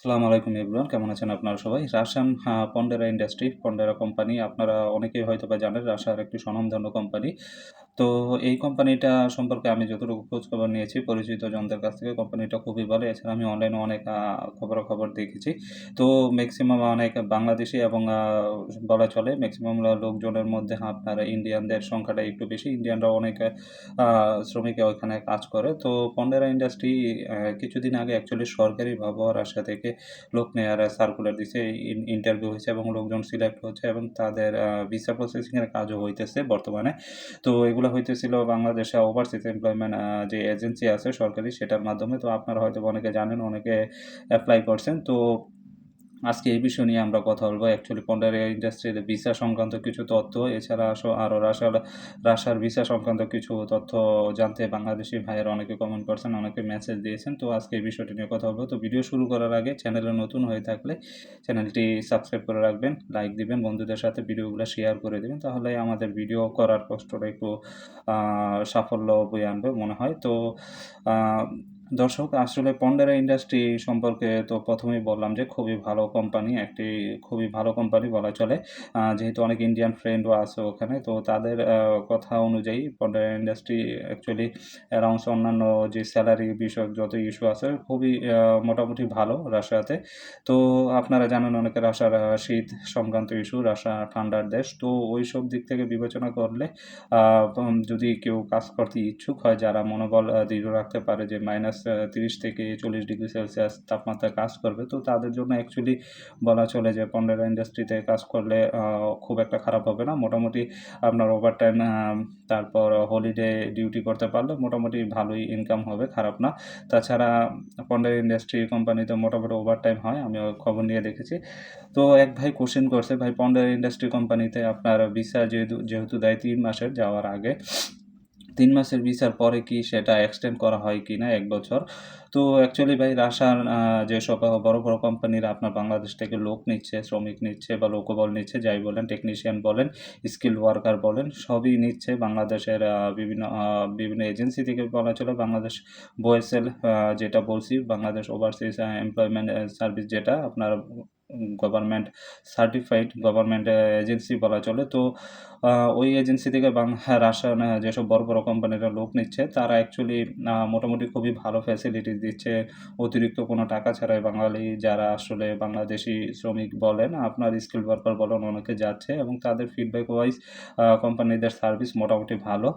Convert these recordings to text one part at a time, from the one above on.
সালামু আলাইকুম এভরিওয়ান কেমন আছেন আপনারা সবাই? রাশাম পন্ডেরা ইন্ডাস্ট্রি পন্ডেরা কোম্পানি আপনারা অনেকেই হয়তো বা জানেন রাশার একটি স্বনামধন্য কোম্পানি তো এই কোম্পানিটা সম্পর্কে আমি যতটুকু খোঁজখবর নিয়েছি, পরিচিত জনদের কাছ থেকে কোম্পানিটা খুবই ভালো। এছাড়া আমি অনলাইনে অনেক খবরাখবর দেখেছি। তো ম্যাক্সিমাম অনেক বাংলাদেশি এবং বলা চলে ম্যাক্সিমাম লোকজনের মধ্যে আপনার ইন্ডিয়ানদের সংখ্যাটা একটু বেশি। ইন্ডিয়ানরা অনেক শ্রমিকে ওইখানে কাজ করে। তো পন্ডেরা ইন্ডাস্ট্রি কিছুদিন আগে অ্যাকচুয়ালি সরকারিভাবে আশা থেকে লোক নেয়ার সার্কুলার দিছে। ইন্টারভিউ হয়েছে এবং লোকজন সিলেক্ট হচ্ছে এবং তাদের ভিসা প্রসেসিংয়ের কাজও হইতেছে বর্তমানে। তো এগুলো হইতেছিল বাংলাদেশে ওভারসিজ এমপ্লয়মেন্ট যে এজেন্সি আছে সরকারি, সেটার মাধ্যমে তো আপনারা হয়তো অনেকে জানেন, অনেকে অ্যাপ্লাই করছেন। তো আজকে এই বিষয় নিয়ে আমরা কথা বলব। অ্যাকচুয়ালি পন্ডার ইন্ডাস্ট্রির ভিসা সংক্রান্ত কিছু তথ্য, এছাড়া আসো আরও রাশার রাশার ভিসা সংক্রান্ত কিছু তথ্য জানতে বাংলাদেশি ভাইয়ের অনেকে কমেন্ট করছেন, অনেকে মেসেজ দিয়েছেন। তো আজকে এই বিষয়টি নিয়ে কথা বলব। তো ভিডিও শুরু করার আগে চ্যানেলে নতুন হয়ে থাকলে চ্যানেলটি সাবস্ক্রাইব করে রাখবেন লাইক দিবেন, বন্ধুদের সাথে ভিডিওগুলো শেয়ার করে দেবেন, তাহলে আমাদের ভিডিও করার কষ্টটা একটু সাফল্য বয়ে আনবে মনে হয়। তো দর্শক, আসলে পন্ডেরা ইন্ডাস্ট্রি সম্পর্কে তো প্রথমেই বললাম যে, খুবই ভালো কোম্পানি একটি খুবই ভালো কোম্পানি বলা চলে। যেহেতু অনেক ইন্ডিয়ান ফ্রেন্ডও আছে ওখানে, তো তাদের কথা অনুযায়ী পন্ডেরা ইন্ডাস্ট্রি অ্যাকচুয়ালি অ্যারাউন্ডস অন্যান্য যে স্যালারি বিষয়ক যত ইস্যু আছে, খুবই মোটামুটি ভালো রাশিয়াতে। তো আপনারা জানেন অনেকে রাশিয়ার শীত সংক্রান্ত ইস্যু রাশিয়া ঠান্ডার দেশ, তো ওই সব দিক থেকে বিবেচনা করলে যদি কেউ কাজ করতে ইচ্ছুক হয়, যারা মনোবল দৃঢ় রাখতে পারে যে মাইনাস তিরিশ থেকে চল্লিশ ডিগ্রি সেলসিয়াস তাপমাত্রায় কাজ করবে। তো তাদের জন্য অ্যাকচুয়ালি বলা চলে যে পন্ডেরা ইন্ডাস্ট্রিতে কাজ করলে খুব একটা খারাপ হবে না। মোটামুটি আপনার ওভার টাইম তারপর হলিডে ডিউটি করতে পারলে মোটামুটি ভালোই ইনকাম হবে, খারাপ না। তাছাড়া পন্ডের ইন্ডাস্ট্রি কোম্পানিতে মোটামুটি ওভার টাইম হয় আমি খবর নিয়ে দেখেছি। তো এক ভাই কোশ্চেন করছে, ভাই পন্ডের ইন্ডাস্ট্রি কোম্পানিতে আপনার ভিসা যেহেতু যেহেতু দেয় তিন মাসের যাওয়ার আগে তিন মাসের ভিসার পরে কি সেটা এক্সটেন্ড করা হয় কি না এক বছর? তো অ্যাকচুয়ালি ভাই রাশার যেসব বড় বড় কোম্পানিরা আপনার বাংলাদেশ থেকে লোক নিচ্ছে, শ্রমিক নিচ্ছে বা লোকবল নিচ্ছে, যাই বলেন টেকনিশিয়ান বলেন স্কিল ওয়ার্কার বলেন, সবই নিচ্ছে বাংলাদেশের বিভিন্ন বিভিন্ন এজেন্সি থেকে বলা চলে। বাংলাদেশ বোয়েসেল যেটা বলছি, বাংলাদেশ ওভারসিজ এমপ্লয়মেন্ট সার্ভিস যেটা আপনার গভর্নমেন্ট সার্টিফাইড গভর্নমেন্ট এজেন্সি বলা চলে। তো ওই এজেন্সি থেকে বাংলা, রাসায়ন, যেসব বড় বড় কোম্পানিরা লোক নিচ্ছে, তারা অ্যাকচুয়ালি মোটামুটি খুবই ভালো ফ্যাসিলিটিস দিচ্ছে। অতিরিক্ত কোনো টাকা ছাড়াই বাঙালি যারা আসলে বাংলাদেশি শ্রমিক বলেন, আপনার স্কিল ওয়ার্কার বলেন, অনেকে যাচ্ছে এবং তাদের ফিডব্যাক ওয়াইজ কোম্পানিদের সার্ভিস মোটামুটি ভালো।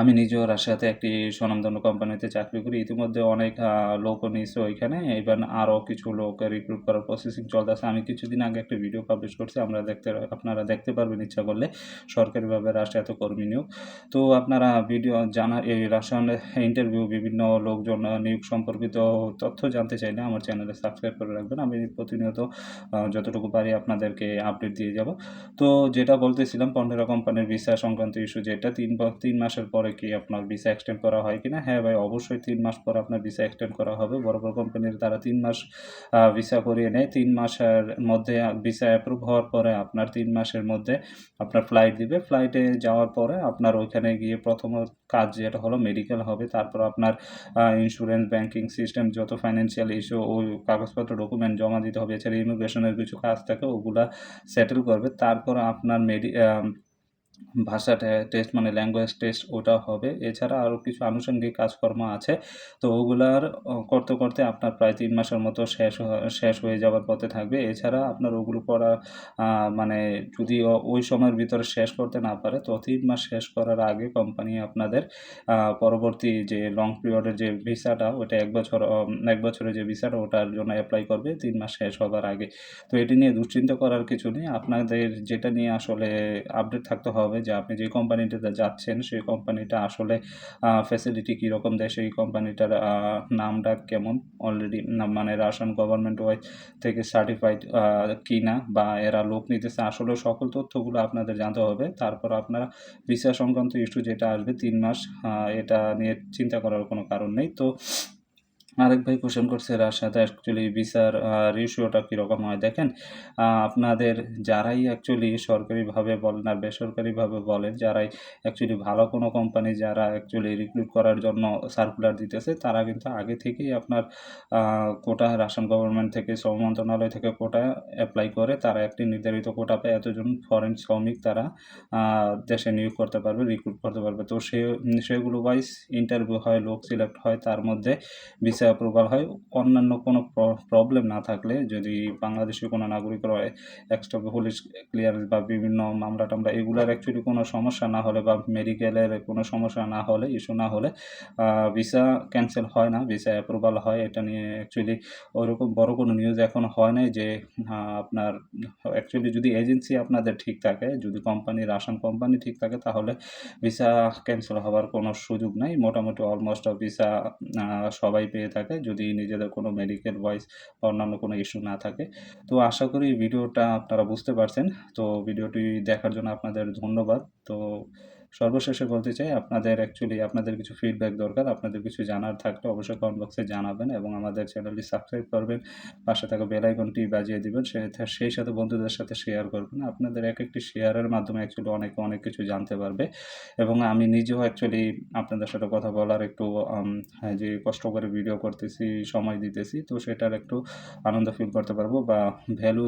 আমি নিজেও রাশিয়াতে একটি স্বনামধন্য কোম্পানিতে চাকরি করি। ইতিমধ্যে অনেক লোকও নিয়েছে ওইখানে। ইভেন আরও কিছু লোক রিক্রুট করার প্রসেসিং চলতেছে। আমি কিছুদিন আগে একটা ভিডিও পাবলিশ করছি। আমরা দেখতে, আপনারা দেখতে পারবেন ইচ্ছা করলে। সরকারিভাবে রাশিয়াতে কর্মী নিয়োগ। তো আপনারা ভিডিও জানা, এই রাশিয়ান ইন্টারভিউ বিভিন্ন লোকজন নিয়োগ সম্পর্কিত তথ্য জানতে চাইলে আমার চ্যানেলে সাবস্ক্রাইব করে রাখবেন। আমি প্রতিনিয়ত যতটুকু পারি আপনাদেরকে আপডেট দিয়ে যাব। তো যেটা বলতেছিলাম পনেরো কোম্পানির ভিসা সংক্রান্ত ইস্যু যেটা, তিন তিন মাসের পরে কি আপনার ভিসা এক্সটেন্ড করা হয় কিনা? হ্যাঁ ভাই, অবশ্যই তিন মাস পর আপনার ভিসা এক্সটেন্ড করা হবে। বড় বড় কোম্পানির তারা তিন মাস ভিসা করিয়ে নেয়। তিন মাসের মধ্যে ভিসা অ্যাপ্রুভ হওয়ার পরে আপনার তিন মাসের মধ্যে আপনার ফ্লাইট দিবে। ফ্লাইটে যাওয়ার পরে আপনার ওইখানে গিয়ে প্রথম কাজ যেটা হলো মেডিকেল হবে। তারপর আপনার ইন্স্যুরেন্স ব্যাংকিং সিস্টেম যত ফাইন্যান্সিয়াল ইস্যু ওই কাগজপত্র ডকুমেন্ট জমা দিতে হবে। এছাড়া ইমিগ্রেশনের কিছু কাজ থাকে, ওগুলা সেটেল করবে। তারপর আপনার মেডি ভাষা টেস্ট মানে ল্যাঙ্গুয়েজ টেস্ট ওটা হবে। এছাড়া আরও কিছু আনুষঙ্গিক কাজকর্ম আছে। তো ওগুলার করতে করতে আপনার প্রায় তিন মাসের মতো শেষ শেষ হয়ে যাওয়ার পথে থাকবে। এছাড়া আপনার ওগুলো করা মানে যদি ওই সময়ের ভিতরে শেষ করতে না পারে, তো তিন মাস শেষ করার আগে কোম্পানি আপনাদের পরবর্তী যে লং পিরিয়ডের যে ভিসাটা ওটা এক বছর এক বছরের যে ভিসাটা, ওটার জন্য অ্যাপ্লাই করবে। তিন মাস শেষ হবার আগে। তো এটি নিয়ে দুশ্চিন্তা করার কিছু নেই। আপনাদের যেটা নিয়ে আসলে আপডেট থাকতে হবে যে আপনি যে কোম্পানিটাতে যাচ্ছেন, সেই কোম্পানিটা আসলে ফ্যাসিলিটি কীরকম দেয়, সেই কোম্পানিটার নামটা কেমন? অলরেডি মানে রাশন গভর্নমেন্ট ওয়াইজ থেকে সার্টিফাইড কি না বা এরা লোক নিতেছে, আসলে সকল তথ্যগুলো আপনাদের জানতে হবে। তারপর আপনারা ভিসা সংক্রান্ত ইস্যু যেটা আসবে তিন মাস এটা নিয়ে চিন্তা করার কোনো কারণ নেই। তো আরেক ভাই কোয়েশ্চেন করছে রাশিয়াতে অ্যাকচুয়ালি আ রেশিওটা কীরকম হয়? দেখেন আপনাদের যারাই অ্যাকচুয়ালি সরকারিভাবে বলেন আর বেসরকারিভাবে বলেন, যারাই অ্যাকচুয়ালি ভালো কোনো কোম্পানি যারা অ্যাকচুয়ালি রিক্রুট করার জন্য সার্কুলার দিতেছে, তারা কিন্তু আগে থেকেই আপনার কোটা রাশিয়ান গভর্নমেন্ট থেকে শ্রম মন্ত্রণালয় থেকে কোটা এপ্লাই করে তারা একটি নির্ধারিত কোটা পায় এতজন ফরেন শ্রমিক তারা দেশে নিয়োগ করতে পারবে, রিক্রুট করতে পারবে। তো সে সেগুলো ওয়াইজ ইন্টারভিউ হয়, লোক সিলেক্ট হয়, তার মধ্যে ভিসা অ্যাপ্রুভাল হয়। অন্যান্য কোনো প্র প্রবলেম না থাকলে যদি বাংলাদেশী কোনো নাগরিকের এক্সট্রা পুলিশ ক্লিয়ারেন্স বা বিভিন্ন মামলা-টামলা এগুলোর অ্যাকচুয়ালি কোনো সমস্যা না হলে বা মেডিকেলের কোনো সমস্যা না হলে, ইস্যু না হলে ভিসা ক্যান্সেল হয় না, ভিসা অ্যাপ্রুভাল হয়। এটা নিয়ে অ্যাকচুয়ালি ওরকম বড় কোনো নিউজ এখন হয় নাই যে আপনার অ্যাকচুয়ালি যদি এজেন্সি আপনাদের ঠিক থাকে, যদি কোম্পানি রাশন কোম্পানি ঠিক থাকে তাহলে ভিসা ক্যান্সেল হওয়ার কোনো সুযোগ নাই। মোটামুটি অলমোস্ট ভিসা সবাই পেয়ে থাকে যদি নিজেদের কোনো মেডিকেল ওয়াইজ বা অন্যান্য কোনো ইস্যু না থাকে। তো আশা করি ভিডিওটা আপনারা বুঝতে পারছেন। তো ভিডিওটি দেখার জন্য আপনাদের ধন্যবাদ। তো সর্বশেষে বলতে চাই আপনাদের অ্যাকচুয়ালি আপনাদের কিছু ফিডব্যাক দরকার। আপনাদের কিছু জানার থাকলে অবশ্যই কমেন্ট বক্সে জানাবেন এবং আমাদের চ্যানেলটি সাবস্ক্রাইব করবেন। পাশে থাকা বেল আইকনটি বাজিয়ে দিবেন। সেই সাথে বন্ধুদের সাথে শেয়ার করবেন। আপনাদের এক একটি শেয়ারের মাধ্যমে অ্যাকচুয়ালি অনেকে অনেক কিছু জানতে পারবে এবং আমি নিজেও অ্যাকচুয়ালি আপনাদের সাথে কথা বলার একটু হ্যাঁ, যে কষ্ট করে ভিডিও করতেছি, সময় দিতেছি তো সেটার একটু আনন্দ ফিল করতে পারব বা ভ্যালু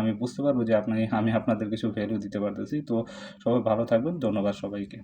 আমি বুঝতে পারব যে আপনি আমি আপনাদের কিছু ভ্যালু দিতে পারতেছি। তো সবাই ভালো থাকবেন। ধন্যবাদ সবাইকে।